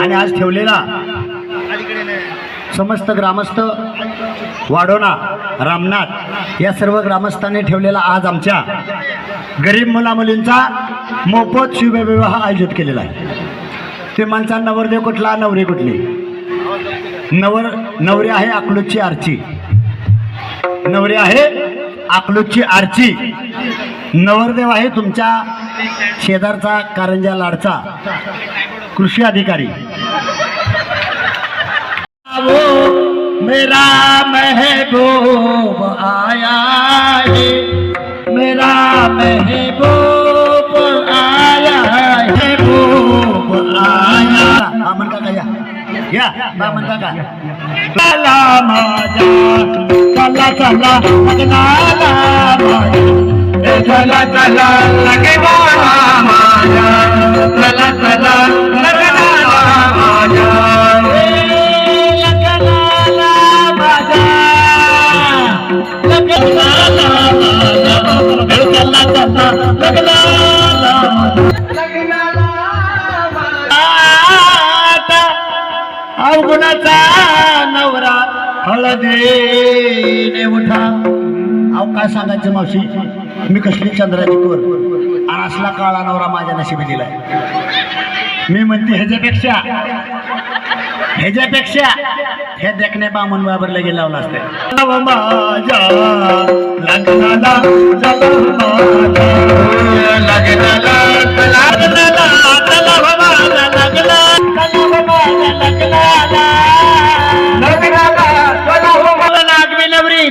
आणि आज ठेवलेला समस्त ग्रामस्थ वाडोना रामनाथ या सर्व ग्रामस्थांनी ठेवलेला आज आमच्या गरीब मुलामुलींचा मोफत शिवविवाह आयोजित केलेला आहे. ते माणसा नवरदेव कुठला नवरी कुठली? नवर नवरी आहे अकलूजची आरची. नवरी आहे अकलूजची आरची. नवरदेव आहे तुमच्या शेजारचा कारंजा लाडचा कृषी अधिकारी. मेरा महबूब आया है। मेरा महबूब आया है। महबूब आया बामन काका या. या बामन काका. चला माझा चला चला लग्नाला माझ्या. चला चला लगे माझ्या. चला चला माझ्या. चला अवगुणाचा नवरा हळदीने उठा. अवकाश सांगायचे मावशी. मी कसली चंद्राची कोर आणि असला काळा नवरा माझ्या नशिबी दिलाय मी म्हणते ह्याच्यापेक्षा ह्याच्यापेक्षा हे देखणे बामन बाबरला गेला लावला असते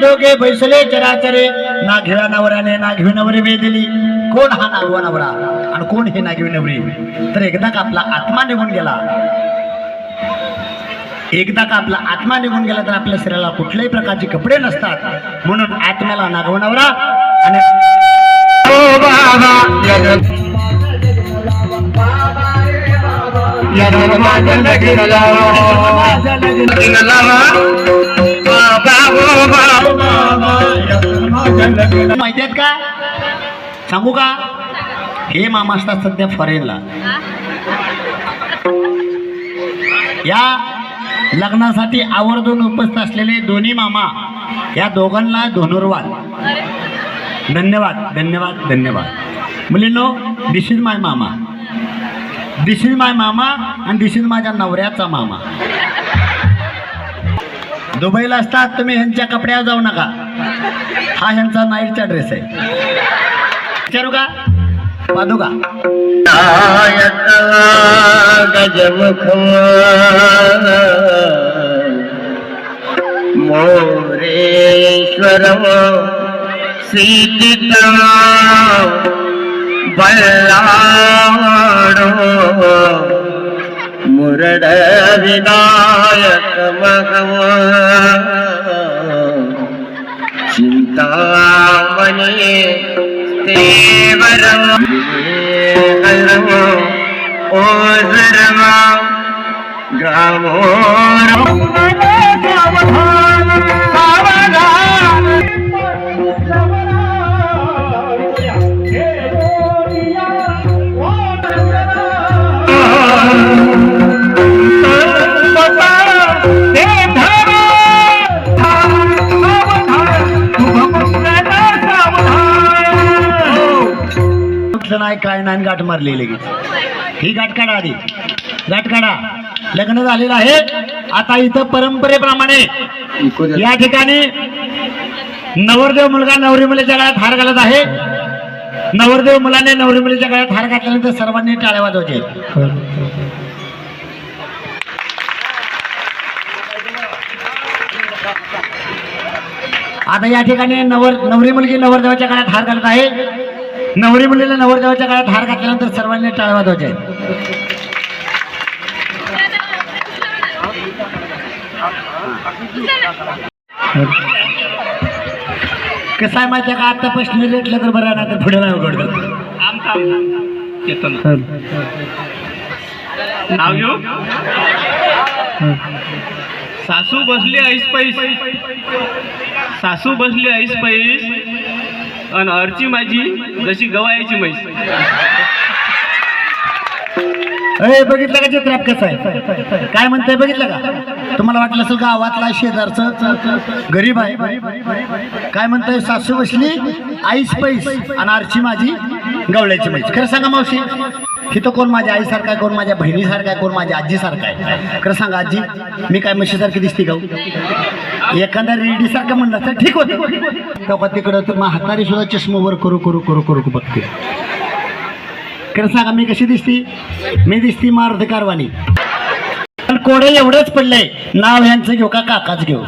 दोघे बैसले चराचरे नाघिळा नवऱ्याने नाघवी नवरी वेदिली कोण हा नागवा नवरा आणि कोण हे नागवी नवरी तर एकदा का आपला आत्मा निघून गेला एकदा का आपला आत्मा निघून गेला तर आपल्या शरीराला कुठल्याही प्रकारचे कपडे नसतात म्हणून आत्म्याला नागव नवरा आणि बाबा माहिती आहेत का? सांगू का? हे मामा असतात सध्या फॉरेनला या लग्नासाठी आवर्जून उपस्थित असलेले दोन्ही मामा या दोघांना धनुर्वाद धन्यवाद धन्यवाद धन्यवाद. मुलींनो दिस इज माय मामा दिस इज माय मामा आणि दिस इज माझ्या नवऱ्याचा मामा. दुबईला असतात तुम्ही ह्यांच्या कपड्यावर जाऊ नका. हा ह्यांचा नाईटचा ड्रेस आहे. विचारू का? पाहू का? गजमुख मोरेश्वर सीता बल्लाडो मुरड विनायक मगवा தாமணியே தேவரமா ஓசரமா கிராமோரம் Oh नाही काय नाही गाठ मारली लगेच. ही गाठ काढा आधी. गाठ काढा. लग्न झालेलं आहे. आता इथं परंपरेप्रमाणे या ठिकाणी नवरदेव मुलगा नवरी मुलीच्या गळ्यात हार घालत आहे. नवरदेव मुलाने नवरी मुलीच्या गळ्यात हार घातल्यानंतर सर्वांनी टाळ्या वाजवते आता या ठिकाणी नवर नवरी मुलगी नवरदेवाच्या गळ्यात हार घालत आहे. नवरी मुलीला नवरदेवाच्या काळात हार घातल्यानंतर सर्वांनी वाजवायचे. आहेत. कसं आहे माहिती का? आता प्रश्न रेटलं तर बरं ना तर पुढे नाही उघडत. नाव घेऊ? सासू बसली ऐस पैस. सासू बसली ऐस पैस. आणि अर्ची माझी जशी गवायची म्हैस. अरे बघितलं का चित्राप कसं आहे काय म्हणताय बघितलं का? तुम्हाला वाटलं असेल गावातला शेजारचं गरीब आहे. काय म्हणताय सासू बसली आईस पैस आणि आरची माझी गवळ्याची म्हैस. खरं सांगा मावशी हिथं कोण माझ्या आईसारखा आहे कोण माझ्या बहिणीसारखा आहे कोण माझ्या आजीसारखा आहे? खरं सांगा आजी मी काय म्हशीसारखी दिसते गाऊ एखाद्या एखाद्या रेडीसारखं म्हणलं तर ठीक होते. तेव्हा तिकडं तर म्हातारी सुद्धा चष्मावर करू करू करू करू बघते. खरं सांगा मी कशी दिसती? मी दिसती मारुती कारवानी पण कोडे एवढंच पडलंय नाव यांचं घेऊ का काकाच घेऊ?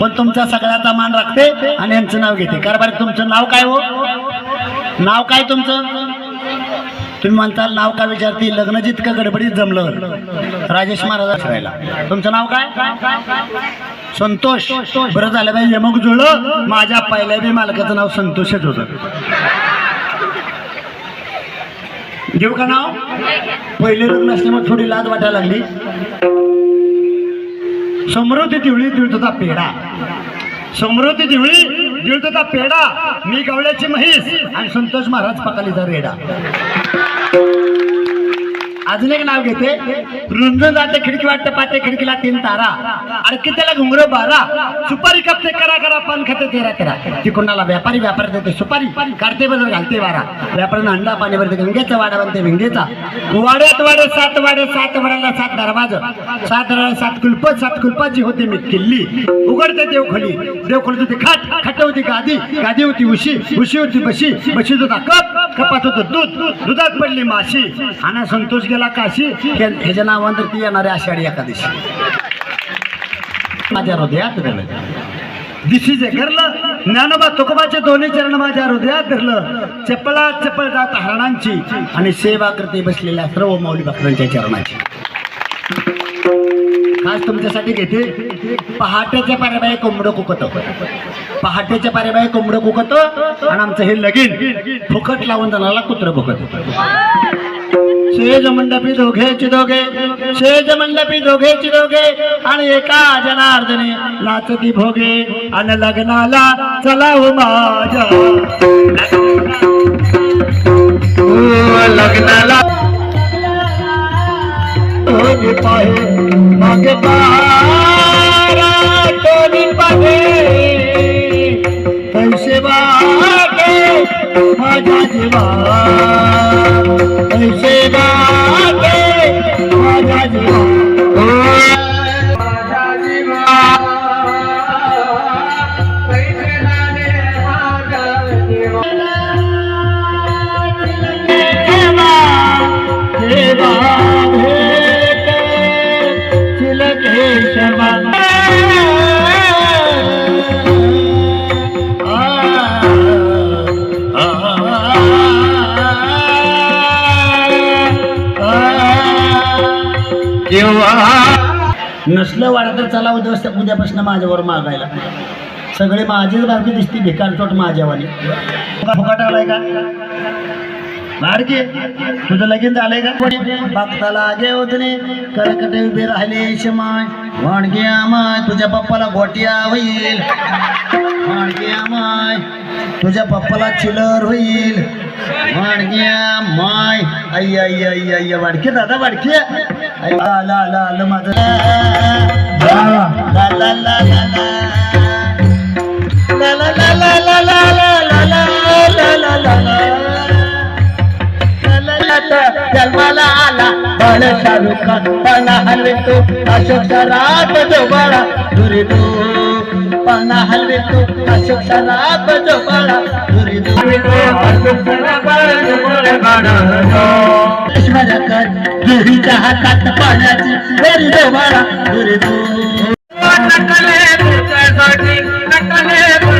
पण तुमचा सगळ्याचा मान राखते आणि यांचं नाव घेते. कारभारी तुमचं नाव काय हो? नाव काय तुमचं? तुम्ही म्हणताल नाव का विचारती? लग्न जितकं गडबडीत जमलं राजेश महाराज राहिला तुमचं नाव काय? संतोष. बरं झालं बाई यमक जुळ माझ्या पहिल्या बी मालकाचं नाव संतोषच होतं. घेऊ का नाव? पहिले लग्न असल्यामुळे थोडी लाज वाटायला लागली. समृद्धी दिवळी दिळत पेढा. समृद्धी दिवळी दिळत पेढा. मी गवळ्याची म्हैस आणि संतोष महाराज पकालीचा रेडा. अजून एक नाव घेते. रुंजून जाते खिडकी वाटते पाते खिडकीला तीन तारा. अडकी त्याला घुंगर बारा. सुपारी कपते करा करा पान खाते तेरा तेरा. ती कोणाला व्यापारी व्यापारी देते. सुपारी काढते बदल घालते वारा व्यापाऱ्यानं अंडा पाणी भरते. गंगेचा वाडा बनते भिंगेचा. वाड्यात वाडे सात वाडे सात वाड्याला सात दरवाज. सात दरवाजा सात कुलप सात कुलपाची होती मी किल्ली. उघडते देवखोली देवखोली होती खाट खाट होती गादी. गादी होती उशी उशी होती बशी. बशी होता कप कपात होतं दूध. दुधात पडली माशी. आणि संतोष गेला. काशी? हे- ह्याच्या नावानंतर ती येणारी आषाढी एकादशी. माझ्या हृदयात धरलं दिशीचे घरलं ज्ञानोबा तुकोबाचे दोन्ही चरण माझ्या हृदयात धरलं चपळा चपळ जात हरणांची आणि सेवा करते बसलेल्या सर्व मौली भक्तांच्या चरणाची. खास तुमच्यासाठी घेते. पहाटेच्या पारेबाई कोंबडं कुकत. पहाटेच्या पारेबाई कोंबडं कुकत आणि आमचं हे लगीन फुकट लावून जाणारा कुत्र भुकत शेज मंडपी दोघेची दोघे शेज मंडपी दोघेची दोघे आणि एका जनार्दने लाचती भोगे आणि लग्नाला चला हो माझ्या. लग्नाला मागे पैसे माझ्या जीवा माझ्या नसलं वाढत तर चला उद्या उद्यापासून माझ्यावर मागायला. सगळे माझीच बारकी दिसते भिकारचोट माझ्यावानी. फुका फुकाट आलाय का? बारके तुझं लगीन झालंय का? बघताला गे होतने करकटे उभे राहिले शमाय वाणगे आमाय तुझ्या पप्पाला गोटिया होईल. वाणगे आमाय तुझ्या पप्पाला चिलर होईल वाडग्या माय आई आई आई आई वाडके दादा वाडके आलं आलं आलं माझं ला ला ला ला ला ला ला ला ला ला ला ला ला ला संत जन्माला आला. बाळ शाहरुख पाना हलवितो अशोक सराप जो बाळा दुरिदो पाना हलवितो अशोक सराप जो बाळा दुरिदो अशोक सराप जो बाळा दुरिदो हातात पाण्याची दुरिदो बाळा दुरिदो नकले नकले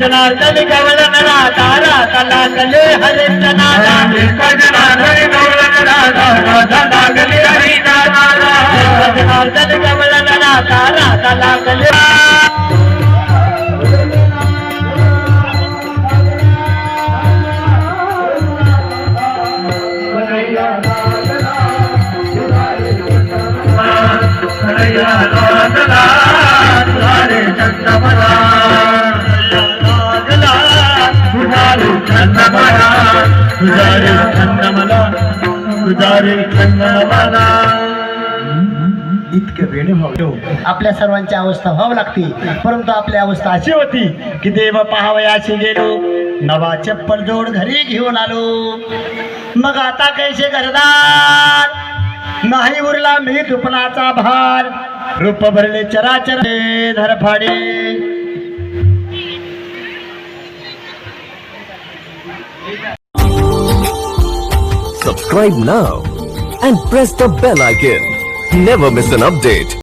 जनार्दन गवळन राधा राधा लागले हरिंद्र नादा जनार्दन गवळन राधा राधा लागले हरिंद्र नादा जनार्दन गवळन इतके वेणे भाऊ. आपल्या सर्वांची अवस्था व्हावं लागते. परंतु आपली अवस्था अशी होती की देव पाहावयाशी गेलो. नवा चप्पल जोड घरी घेऊन आलो. मग आता कैसे करणार नाही उरला मी दुपनाचा भार रूप भरले चराचर धरफाडे Subscribe now and press the bell icon. Never miss an update.